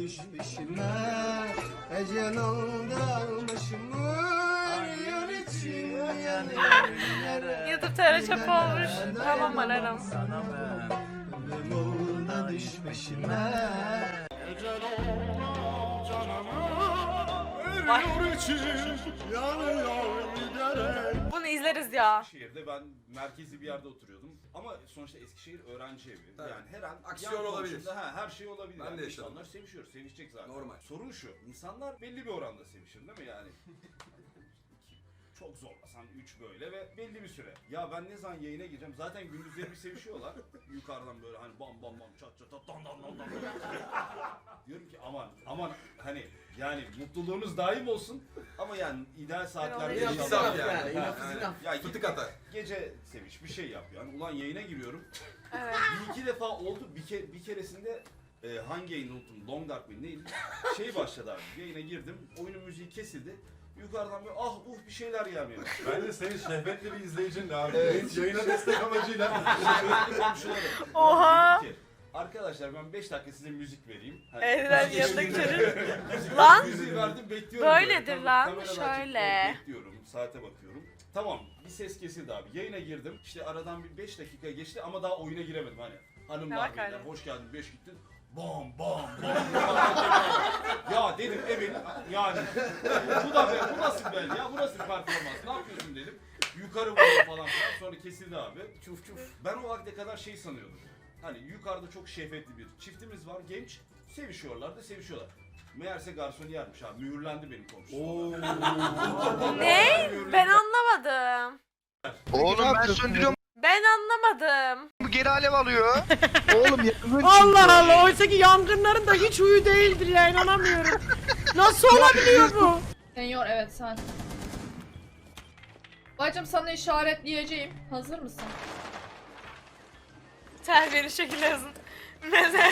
düş peşime Ecel oldu yanıyorum yere YouTube TR çöp olmuş. Tamam alarm. Ölüm oldu düş peşime Vay. için yanıyor giderek Bunu izleriz ya. Şehirde ben merkezi bir yerde oturuyordum. Ama sonuçta Eskişehir öğrenci evi. Tabii. Yani her an Aksiyon yan olabilir. Ha, her şey olabilir. Ben yani de yaşadım. İnsanlar sevişiyor, sevişecek zaten. Normal. Sorun şu, insanlar belli bir oranda sevişir değil mi yani? Çok zorlasan 3 böyle ve belli bir süre. Ya ben ne zaman yayına gireceğim? Zaten gündüzleri bir sevişiyorlar. Yukarıdan böyle hani bam bam bam çat çat çat dan dan dan dan. Diyorum ki aman aman hani yani mutluluğunuz daim olsun ama yani ideal saatlerde İnaf inşallah- israf yani. Ha, Aynen. Ya Fıtık atar. gece seviş bir şey yap yani. Ulan yayına giriyorum. Evet. Bir iki defa oldu. Bir, ke bir keresinde e, hangi yayını unuttum. Long Dark mı neydi? Şey başladı abi. Yayına girdim. Oyunun müziği kesildi. Yukarıdan böyle ah uh bir şeyler gelmeye başladı. Ben de senin şehvetli bir izleyicin abi. Evet. Yayına destek amacıyla. Komşularım. Oha. Dedim ki, Arkadaşlar ben 5 dakika size müzik vereyim. Hani, Evren müzik yanındaki çocuk. Müzik- Lan! Müziği verdim bekliyorum. Böyledir böyle. Kam- lan, kameralar şöyle. Bekliyorum. Saate bakıyorum. Tamam bir ses kesildi abi. Yayına girdim. İşte aradan bir 5 dakika geçti ama daha oyuna giremedim hani. Ne Hanımlar bak beyler hoş geldin 5 gittin. Bam bam bam. ya dedim Emin yani bu da ben bu nasıl ben ya bu nasıl performans ne yapıyorsun dedim. Yukarı vurdum falan filan sonra kesildi abi. Çuf çuf. Ben o vakte kadar şey sanıyordum. Hani yukarıda çok şehvetli bir çiftimiz var genç. Sevişiyorlar da sevişiyorlar. Meğerse garsoniyermiş abi. Mühürlendi benim komşum. Ne? Ben anlamadım. Oğlum ben söndürüyorum Ben anlamadım. bu geri alev alıyor. Oğlum yakın Allah Allah oysa ki yangınların da hiç huyu değildir ya inanamıyorum. Nasıl olabiliyor bu? Senyor evet sen. Bacım sana işaretleyeceğim. Hazır mısın? Terbiyeli şekilde yazın. Meze.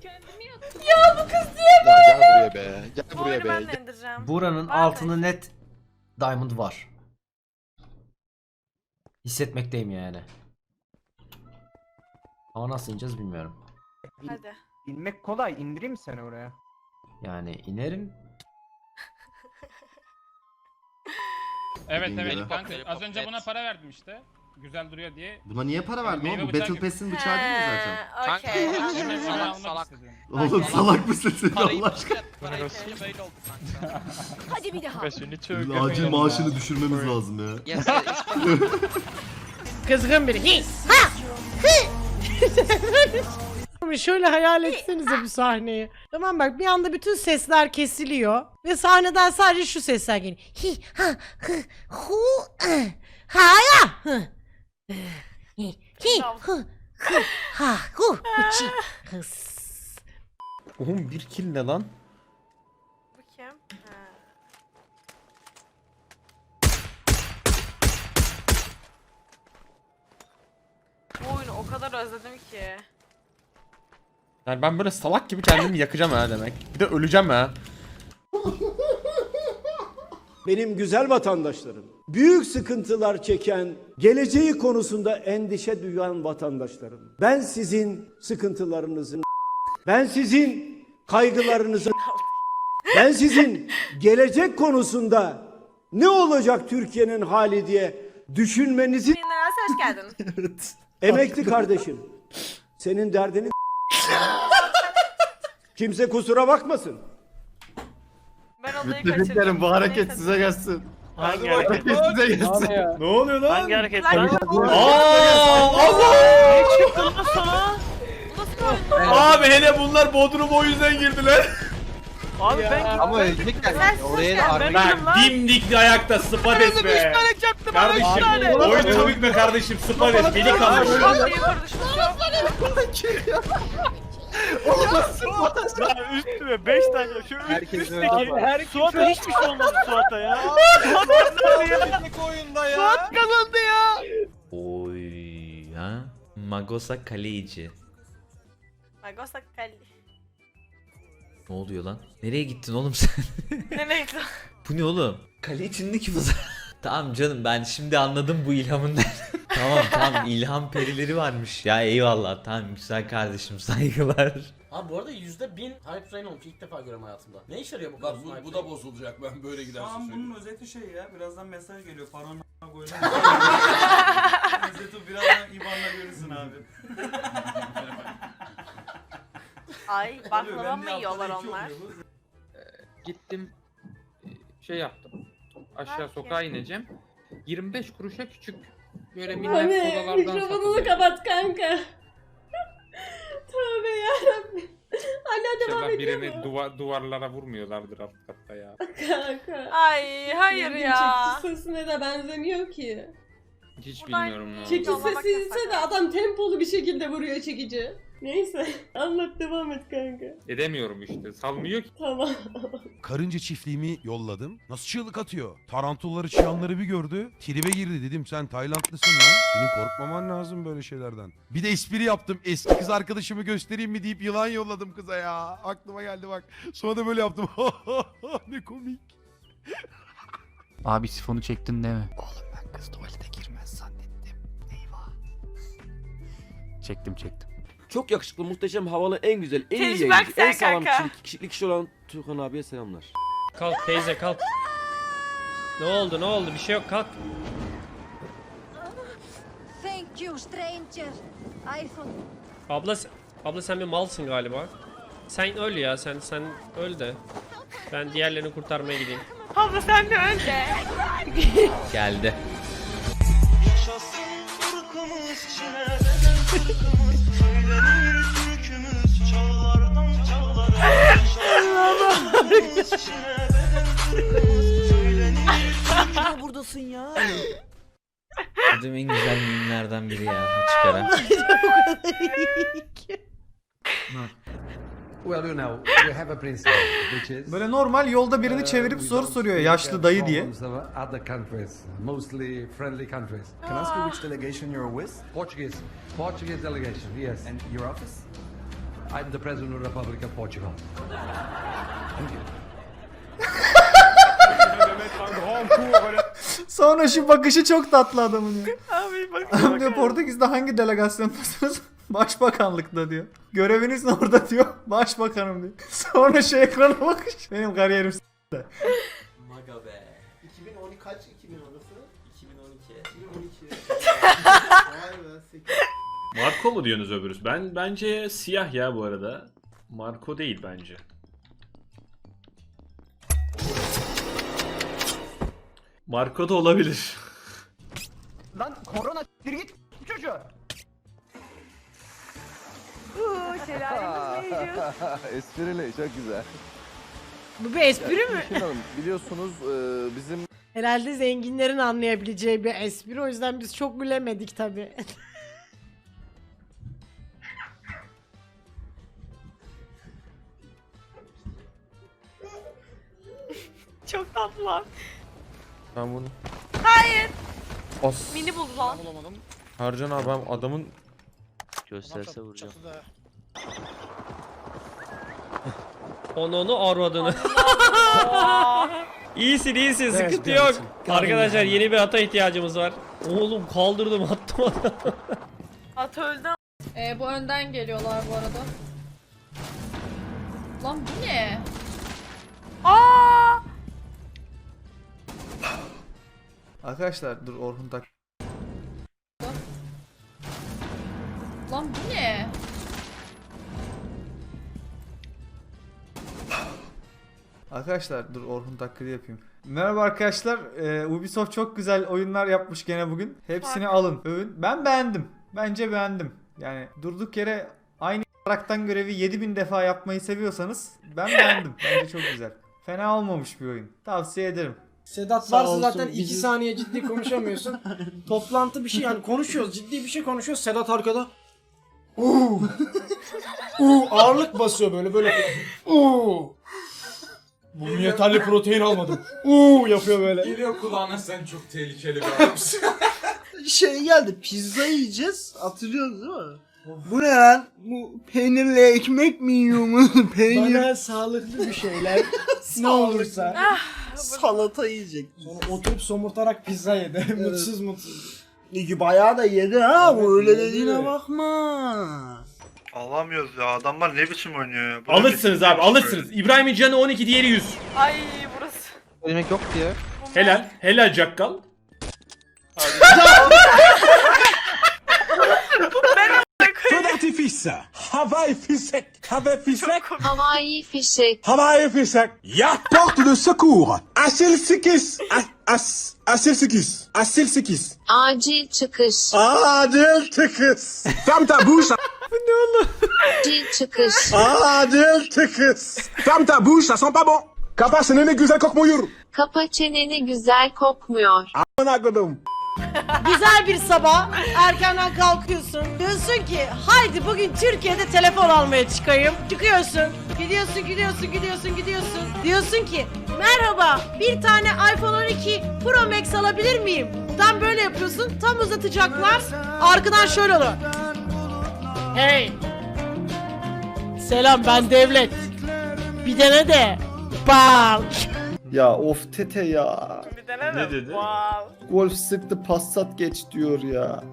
Kendimi yaktım. Ya bu kız diye. Ya gel buraya be. Gel Bu buraya be. ben de indireceğim. Buranın Var mı? altını net diamond var. Hissetmekteyim yani. Ama nasıl ineceğiz bilmiyorum. Hadi. İnmek kolay. indireyim mi seni oraya? Yani inerim. Evet evet kanka az önce buna para verdim işte. Güzel duruyor diye. Buna niye para verdin Meyve oğlum? Bu bıçağı Battle gibi. Pass'in bıçağı değil mi zaten? Ha, Okey. Anladım. salak, almak salak. istedim. Oğlum salak mısın sen Allah aşkına? Hadi bir daha. Acil maaşını düşürmemiz lazım ya. Kızgın biri. Hi, ha, hi. Ama Şöyle hayal etsenize bu sahneyi. Tamam bak bir anda bütün sesler kesiliyor ve sahneden sadece şu sesler geliyor. Hi ha hı hu eh, ha ya hı. Hi hi hu hı ha hu hu çi hıs. Oğlum bir kill ne lan? Bu kim? Ha. Bu oyunu o kadar özledim ki. Yani ben böyle salak gibi kendimi yakacağım ha demek. Bir de öleceğim ha. Benim güzel vatandaşlarım, büyük sıkıntılar çeken, geleceği konusunda endişe duyan vatandaşlarım. Ben sizin sıkıntılarınızın, ben sizin kaygılarınızın, ben sizin gelecek konusunda ne olacak Türkiye'nin hali diye düşünmenizi hoş geldin. evet. emekli kardeşim. Senin derdini kimse kusura bakmasın. Ben odayı kaçırdım. bu hareket size gelsin. Hangi Hareket size gelsin. Ne oluyor lan? Hangi hareket? Lan Aa, Allah! Ne çıktı lan sana? Abi hele bunlar Bodrum'a o yüzden girdiler. Abi ben Ama ölecek Sen Oraya da sus arka Lan dimdik ayakta spades be. Kardeşim oyun tabii be kardeşim spades deli kalmış. Şok diye konuşuyor. Lan üstüme 5 tane şu üst, Herkes üstteki öldü. her Suat'a hiçbir şey olmadı Suat'a ya. Suat kazandı ya. Suat kazandı ya. Oy ha. Magosa kaleci. Magosa Kali. Ne oluyor lan? Nereye gittin oğlum sen? Nereye gitti? bu ne oğlum? Kale içindeki bu. Tamam canım ben şimdi anladım bu ilhamın. Tamam tamam ilham perileri varmış ya eyvallah tamam güzel kardeşim saygılar. Abi bu arada yüzde bin hype train olmuş ilk defa görüyorum hayatımda. Ne işe yarıyor bu Bak Ghost bu, bu da bozulacak ben böyle giderse Tamam söyleyeyim. bunun özeti şey ya birazdan mesaj geliyor paranı koyacağım. özeti birazdan IBAN'la görürsün abi. Ay baklava mı yiyorlar onlar? Gittim şey yaptım aşağı sokağa ineceğim 25 kuruşa küçük böyle Hani mikrofonunu kapat kanka. Tövbe yarabbim. Hala devam ediyor mu? duvar, duvarlara vurmuyorlardır alt katta ya. Kanka. Ay hayır ya. Çekiç sesine de benzemiyor ki. Hiç bilmiyorum ne Çekiç Yollamak sesi ise de abi. adam tempolu bir şekilde vuruyor çekici. Neyse anlat devam et kanka. Edemiyorum işte salmıyor ki. Tamam. Karınca çiftliğimi yolladım. Nasıl çığlık atıyor? Tarantulları çıyanları bir gördü. Tribe girdi dedim sen Taylandlısın lan. Senin korkmaman lazım böyle şeylerden. Bir de espri yaptım. Eski kız arkadaşımı göstereyim mi deyip yılan yolladım kıza ya. Aklıma geldi bak. Sonra da böyle yaptım. ne komik. Abi sifonu çektin değil mi? Oğlum ben kız tuvalete girmez zannettim. Eyvah. Çektim çektim. Çok yakışıklı, muhteşem, havalı, en güzel, en Tecrübe iyi yayıncı, sen en sağlam kanka. kişilik, kişilik kişi olan Tuğkan abiye selamlar. Kalk teyze kalk. Ne oldu ne oldu bir şey yok kalk. Thank you stranger. iPhone. Abla abla sen bir malsın galiba. Sen öl ya sen sen öl de. Ben diğerlerini kurtarmaya gideyim. Abla sen de öl de. Geldi. Buradasın ya. Bizim en güzel mimlerden biri ya açık ara. Well you know, we have a principle which is Böyle normal yolda birini çevirip soru soruyor yaşlı dayı diye. other countries, mostly friendly countries. Can I ask you which delegation you're with? Portuguese, Portuguese delegation, yes. And your office? I'm the president of the Republic of Portugal. Sonra şu bakışı çok tatlı adamın ya. Abi bak. Adam diyor Portekiz'de hangi delegasyondasınız? Başbakanlıkta diyor. Göreviniz ne orada diyor. Başbakanım diyor. Sonra şu ekrana bakış. Benim kariyerim s- Maga be. 2010 kaç 2000 orası? 2012. 2012. Vay be 8. Marco mu diyorsunuz öbürüz? Ben bence siyah ya bu arada. Marco değil bence. Marco da olabilir. Lan korona bir git çocuğu. Uuu şelalemiz yiyoruz? Esprili çok güzel. Bu bir espri mi? Hanım biliyorsunuz bizim Herhalde zenginlerin anlayabileceği bir espri. O yüzden biz çok gülemedik tabi. Çok tatlılar. Ben bunu. Hayır. As. Mini bul lan. Harcan abi ben adamın gösterse vuracağım. onu onu arvadını. İyisin iyisin sıkıntı yok. Arkadaşlar yeni bir ata ihtiyacımız var. Oğlum kaldırdım attım adamı. At öldü. Ee, bu önden geliyorlar bu arada. Lan bu ne? Aa! Arkadaşlar dur Orhun tak. Lan bu ne? Arkadaşlar dur Orhun taklidi yapayım. Merhaba arkadaşlar. Ee, Ubisoft çok güzel oyunlar yapmış gene bugün. Hepsini alın, övün. Ben beğendim. Bence beğendim. Yani durduk yere aynı karaktan görevi 7000 defa yapmayı seviyorsanız ben beğendim. Bence çok güzel. Fena olmamış bir oyun. Tavsiye ederim. Sedat varsa zaten 2 saniye ciddi konuşamıyorsun. Toplantı bir şey yani konuşuyoruz ciddi bir şey konuşuyoruz. Sedat arkada Uuu. Uuu ağırlık basıyor böyle böyle. Uuu. Bugün yeterli protein almadım. Uuu yapıyor böyle. Geliyor kulağına sen çok tehlikeli bir adamsın. Şey geldi pizza yiyeceğiz. Hatırlıyorsunuz değil mi? Bu ne lan? Bu peynirli ekmek mi yiyor Peynir. Bana sağlıklı bir şeyler ne olursa Ah, salata yiyecek. Sonra oturup somurtarak pizza yedi. mutsuz mutsuz. Ligi bayağı da yedi ha. Bu öyle dediğine bakma. Alamıyoruz ya adamlar ne biçim oynuyor ya. Alırsınız abi alırsınız. İbrahim'in canı 12 diğeri 100. Ay burası. Demek yok diye. Helal. Helal Cakkal. Havai fişek. Havai fişek. Ya porte de secours. Asil sikis. As asil sikis. Asil sikis. Acil çıkış. Acil tıkız. Ferme ta bouche. Acil çıkış. Acil tıkız. Ferme ta bouche, ça sent pas bon. Kapa seneni güzel kokmuyor. Kapa çeneni güzel kokmuyor. Amına kodum. Güzel bir sabah erkenden kalkıyorsun. Diyorsun ki haydi bugün Türkiye'de telefon almaya çıkayım. Çıkıyorsun. Gidiyorsun gidiyorsun gidiyorsun gidiyorsun. Diyorsun ki merhaba bir tane iPhone 12 Pro Max alabilir miyim? Tam böyle yapıyorsun. Tam uzatacaklar. Arkadan şöyle olur. Hey. Selam ben Devlet. Bir dene de. Bal. Ya of tete ya. Bir dene de. Ne dedi? Wow. Golf sıktı passat geç diyor ya.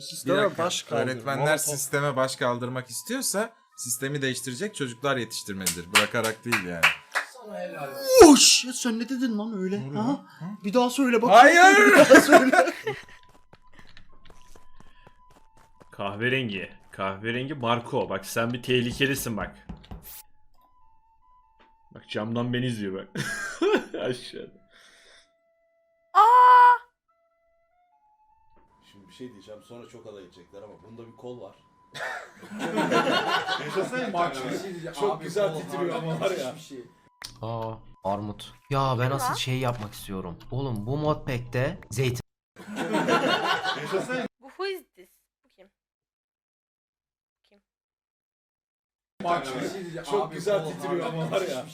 Sisteme baş kaldır. Öğretmenler sisteme baş kaldırmak istiyorsa sistemi değiştirecek çocuklar yetiştirmelidir. Bırakarak değil yani. Uş! Ya sen ne dedin lan öyle? Ha? Bir daha söyle bak. Hayır! Bir daha söyle. Kahverengi. Kahverengi Marco. Bak sen bir tehlikelisin bak. Bak camdan beni izliyor bak. Aşağıda. Aa! Şimdi bir şey diyeceğim sonra çok alay edecekler ama bunda bir kol var. Çok güzel titriyor ama var ya. Aa armut. Ya ben asıl şey yapmak istiyorum. Oğlum bu modpack'te zeytin Bu who is this? Bu kim? Çok güzel titriyor ama var ya.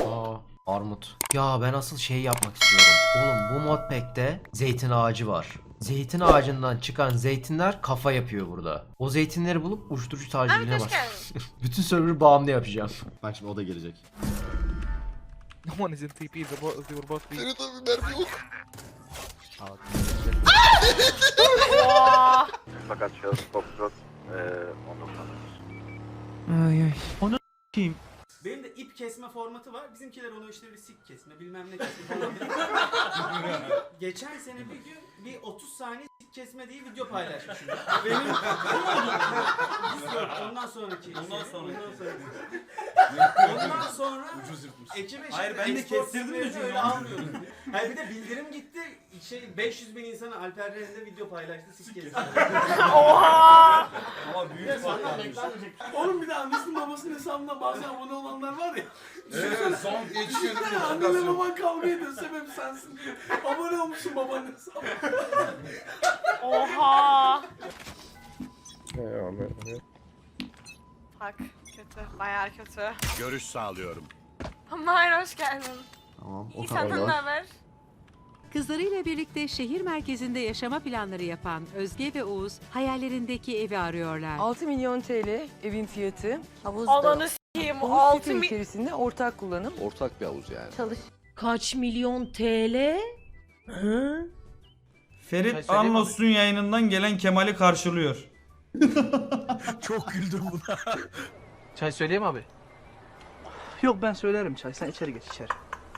Aa armut. Ya ben asıl şey yapmak istiyorum. Oğlum bu modpack'te zeytin ağacı var. Zeytin ağacından çıkan zeytinler kafa yapıyor burada. O zeytinleri bulup Abi hoş bak. geldin. Bütün server'ı bağımlı yapacağım. Bak şimdi o da gelecek. Oha. Fakat şahıs Foxtrot Benim de ip kesme formatı var. Bizimkiler onu işte bir sik kesme bilmem ne kesme falan. Geçen sene bir gün bir 30 saniye sik kesme diye video paylaşmışım. Benim Biz yok ondan sonraki. Ondan sonra. Ondan sonra. ondan sonra Ucuz yırtmış. ekibe Hayır, ben de export kestirdim de çünkü. öyle almıyoruz. Hayır bir de bildirim gitti. Şey 500 bin insana Alper Ren'de video paylaştı sik kesme. Oha. Ama büyük fark. Oğlum bir de annesinin babasının hesabına bazen abone olanlar var ya. Evet son geçiyor. Annenle baban kavga ediyor sebep sensin diye. Abone olmuşsun babanın hesabına. Oha. Bak kötü. Bayağı kötü. Görüş sağlıyorum. Mahir hoş geldin. Tamam İyi senden ne haber? Kızlarıyla birlikte şehir merkezinde yaşama planları yapan Özge ve Oğuz hayallerindeki evi arıyorlar. 6 milyon TL evin fiyatı. Havuz da Ananı s**eyim. havuz 6 site mi... içerisinde ortak kullanım. Ortak bir havuz yani. Çalış Kaç milyon TL? Hı? Ferit Anlos'un yayınından gelen Kemal'i karşılıyor. Çok güldüm buna. Çay söyleyeyim abi. Yok ben söylerim çay. Sen içeri geç içeri.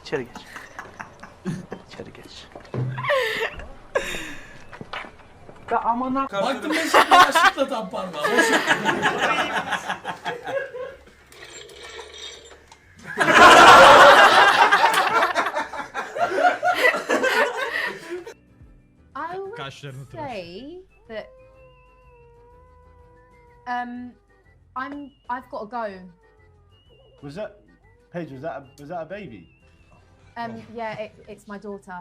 İçeri geç. içeri geç. Ya aman Baktım ben şimdi yaşlıkla tam parmağı. Kaşlarını say that um I'm I've got to go. Was that Paige? Was that a, was that a baby? Um yeah, it, it's my daughter.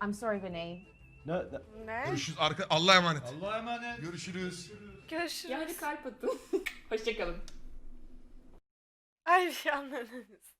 I'm sorry, Vinny. No. That, Ne? Görüşürüz. Arka... Allah'a emanet. Allah'a emanet. Görüşürüz. Görüşürüz. kalp attım. Hoşçakalın. Ay bir anladınız.